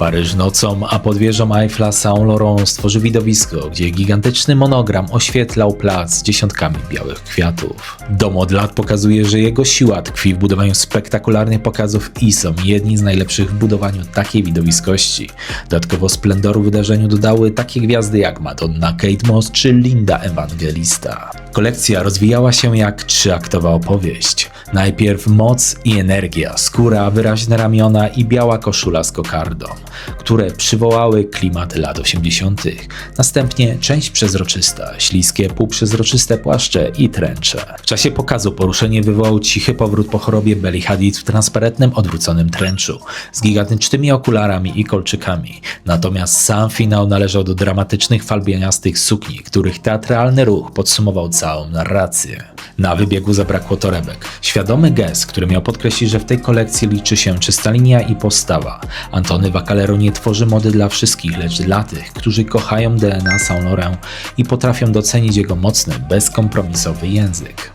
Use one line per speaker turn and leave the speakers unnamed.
Paryż nocą, a pod wieżą Eiffla Saint Laurent stworzył widowisko, gdzie gigantyczny monogram oświetlał plac dziesiątkami białych kwiatów. Dom od lat pokazuje, że jego siła tkwi w budowaniu spektakularnych pokazów i są jedni z najlepszych w budowaniu takiej widowiskości. Dodatkowo splendoru wydarzeniu dodały takie gwiazdy jak Madonna, Kate Moss czy Linda Evangelista. Kolekcja rozwijała się jak trzyaktowa opowieść. Najpierw moc i energia, skóra, wyraźne ramiona i biała koszula z kokardą, które przywołały klimat lat 80. Następnie część przezroczysta, śliskie, półprzezroczyste płaszcze i tręcze. W czasie pokazu poruszenie wywołał cichy powrót po chorobie Belly Hadid w transparentnym, odwróconym tręczu, z gigantycznymi okularami i kolczykami. Natomiast sam finał należał do dramatycznych falbianiastych sukni, których teatralny ruch podsumował całą narrację. Na wybiegu zabrakło torebek. Świadomy gest, który miał podkreślić, że w tej kolekcji liczy się czysta linia i postawa. Antony Vacalero nie tworzy mody dla wszystkich, lecz dla tych, którzy kochają DNA Saint Laurent i potrafią docenić jego mocny, bezkompromisowy język.